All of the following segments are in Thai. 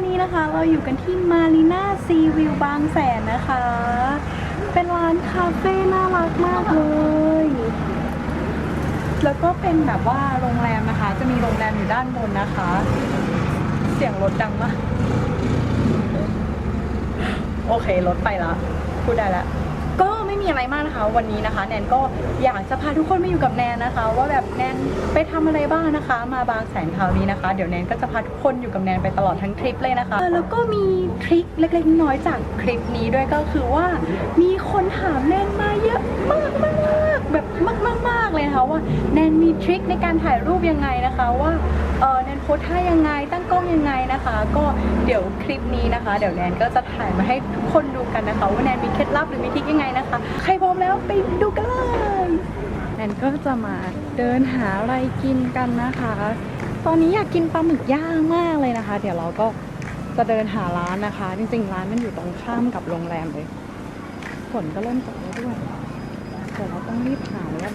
อนนี้นะคะเราอยู่กันที่มารีนาซีวิวบางแสนนะคะ เป็นร้านคาเฟ่น่ารักมากเลย แล้วก็เป็นแบบว่าโรงแรมนะคะ จะมีโรงแรมอยู่ด้านบนนะคะ เสียงรถดังมาก โอเครถไปละพูดได้แล้ว ม่มีอะไรมากนะคะ วันนี้นะคะ แนนก็อยากจะพาทุกคนมาอยู่กับแนนนะคะ ว่าแบบแนนไปทำอะไรบ้างนะคะ มาบางแสนคราวนี้นะคะ เดี๋ยวแนนก็จะพาทุกคนอยู่กับแนนไปตลอดทั้งทริปเลยนะคะ แล้วก็มีทริคเล็กๆน้อยๆจากคลิปนี้ด้วยก็คือว่ามีคนถามแนนมาเยอะมากมากๆแบบมากๆๆเลย นะคะว่าแนนมีทริคในการถ่ายรูปยังไงนะคะว่าเออแนนโพสท่ายังไงตั้งกล้องยังไงนะคะ ก็เดี๋ยวคลิปนี้นะคะ เดี๋ยวแนนก็จะถ่ายมาให้ทุกคนดูกันนะคะ ว่าแนนมีเคล็ดลับหรือมีทริคยังไงนะคะ ใครพร้อมแล้วไปดูกันเลยแนนก็จะมาเดินหาอะไรกินกันนะคะ ตอนนี้อยากกินปลาหมึกย่างมากเลยนะคะ เดี๋ยวเราก็จะเดินหาร้านนะคะ จริงๆ ร้านมันอยู่ตรงข้ามกับโรงแรมเลยฝนก็เริ่มตกแล้วด้วยเดี๋ยวเราต้องรีบหาแล้ว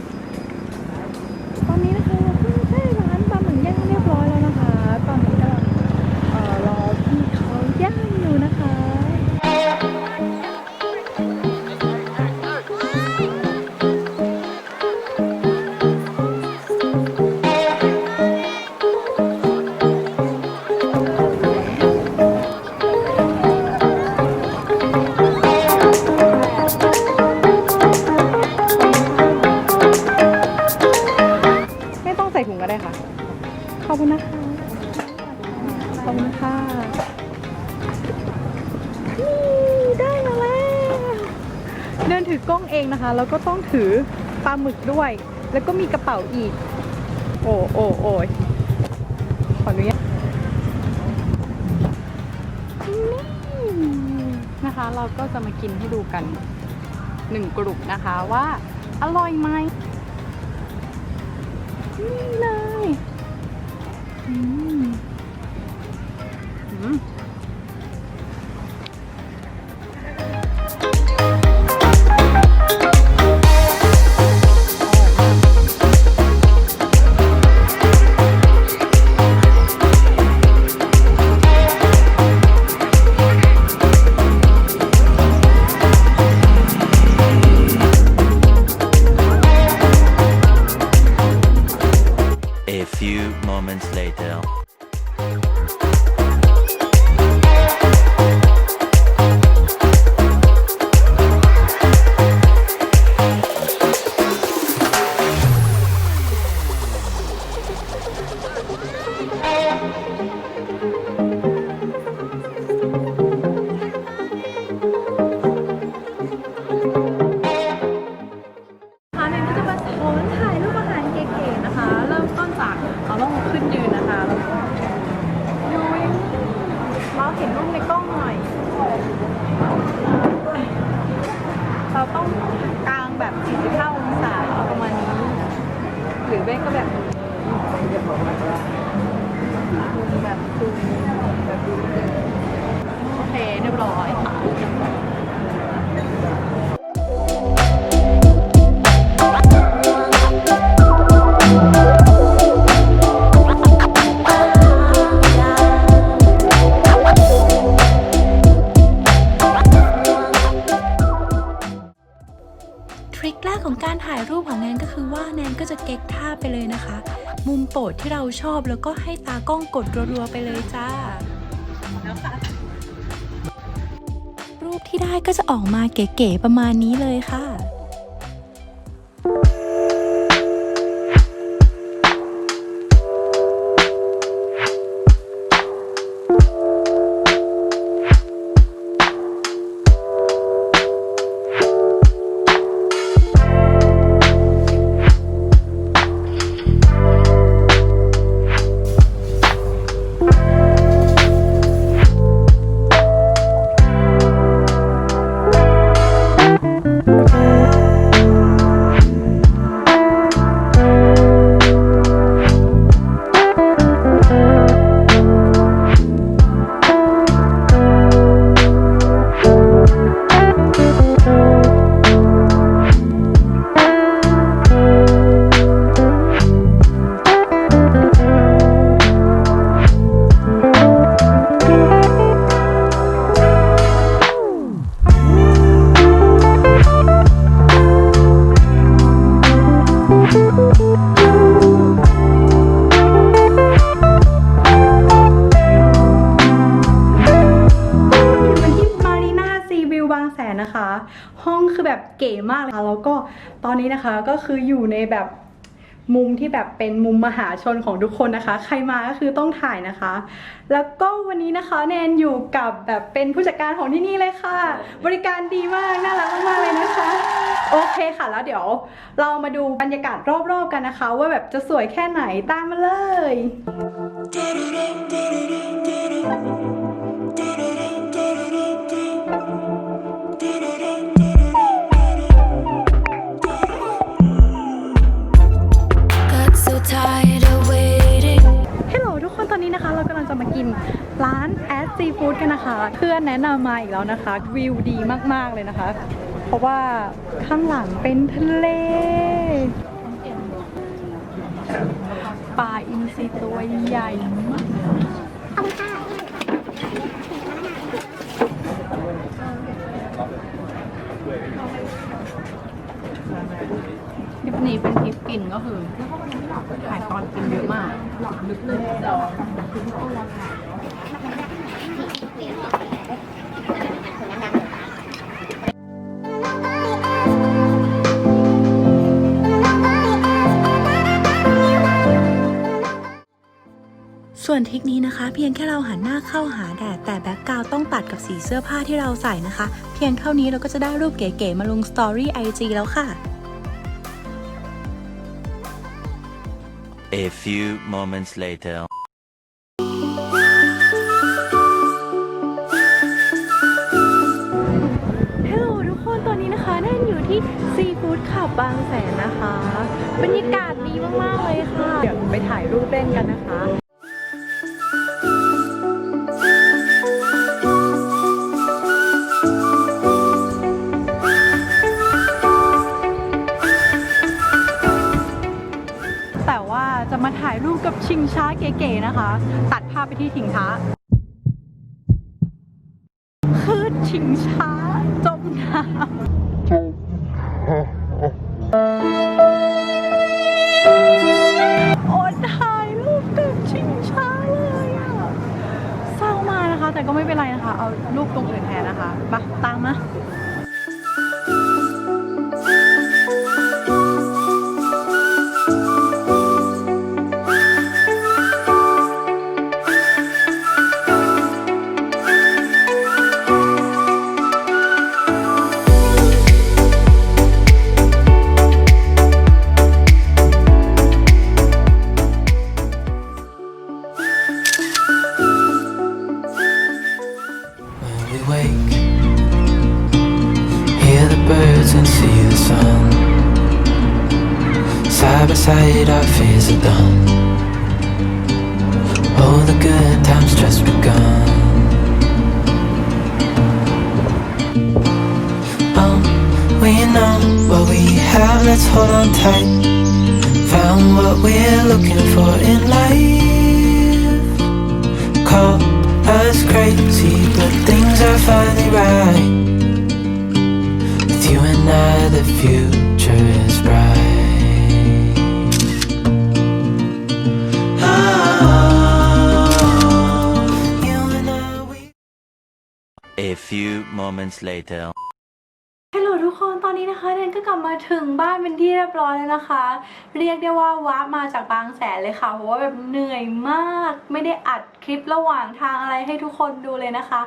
กล้องเองนะคะ แล้วก็ต้องถือปลาหมึกด้วย แล้วก็มีกระเป๋าอีก โอ้โอ้โอ้ยขออนุญาตนี่นะคะ เราก็จะมากินให้ดูกันหนึ่งกลุ่มนะคะว่าอร่อยไหมนี่เลย อืมอืม moments later. ของแนนก็คือว่าแนนก็จะเก๊กท่าไปเลยนะคะ มุมโปรดที่เราชอบแล้วก็ให้ตากล้องกดรัวๆไปเลยจ้ารูปที่ได้ก็จะออกมาเก๋ๆประมาณนี้เลยค่ะ แบบเก๋มากเลยค่ะแล้วก็ตอนนี้นะคะก็คืออยู่ในแบบมุมที่แบบเป็นมุมมหาชนของทุกคนนะคะ ใครมาก็คือต้องถ่ายนะคะ แล้วก็วันนี้นะคะแนนอยู่กับแบบเป็นผู้จัดการของที่นี่เลยค่ะ บริการดีมากน่ารักมากๆเลยนะคะ โอเคค่ะแล้วเดี๋ยว เรามาดูบรรยากาศรอบๆกันนะคะ ว่าแบบจะสวยแค่ไหนตามมาเลย ซีฟู้ดกันนะคะ เพื่อนแนะนำมาอีกแล้วนะคะ วิวดีมากๆเลยนะคะ เพราะว่าข้างหลังเป็นทะเลปลาอินทรีตัวใหญ่มากคลิปนี้เป็นคลิปกินก็คือถ่ายตอนกินเยอะมากลึกเลย วนทริคนี้นะคะ เพียงแค่เราหันหน้าเข้าหาแดดแต่แบ็กกราวต้องตัดกับสีเสื้อผ้าที่เราใส่นะคะ เพียงเท่านี้เราก็จะได้รูปเก๋ๆมาลงสตอรี่ไอจแล้วค่ะ A few moments later. ฮัลโหลทุกคนตอนนี้นะคะแน่นอยู่ที่ซีฟู้ดขับบางแสนนะคะ บรรยากาศดีมาก ๆ เลยค่ะ เดี๋ยวไปถ่ายรูปเล่นกันนะคะายรูปกับชิงช้าเก๋ๆนะคะ ตัดภาพไปที่ชิงช้า คือชิงช้าจมน้ำอดถ่ายรูปกับชิงช้าเลยอะเศร้ามากนะคะ แต่ก็ไม่เป็นไรนะคะ เอารูปตรงอื่นแทนนะคะไปตามมา Side by our fears are done. Oh, the good times just begun. Oh, we know what we have, let's hold on tight. Found what we're looking for in life. Call us crazy, but things are finally right. With you and I, the future moments later. ฮัลโหลทุกคนตอนนี้นะคะแนนก็กลับมาถึงบ้านเป็นที่เรียบร้อยแล้วนะคะ เรียกได้ว่าว้ามาจากบางแสนเลยค่ะ เพราะว่าแบบเหนื่อยมาก ไม่ได้อัดคลิประหว่างทางอะไรให้ทุกคนดูเลยนะคะ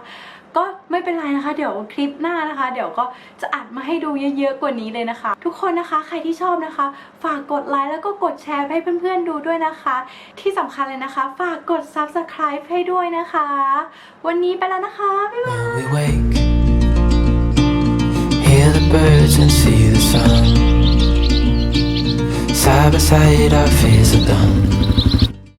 ก็ไม่เป็นไรนะคะ เดี๋ยวคลิปหน้านะคะ เดี๋ยวก็จะอัดมาให้ดูเยอะๆกว่านี้เลยนะคะ ทุกคนนะคะใครที่ชอบนะคะ ฝากกดไลค์แล้วก็กดแชร์ให้เพื่อนๆดูด้วยนะคะ ที่สำคัญเลยนะคะ ฝากกด subscribe ให้ด้วยนะคะ วันนี้ไปแล้วนะคะบ๊ายบาย birds and see the sun. Side by side, our fears are done.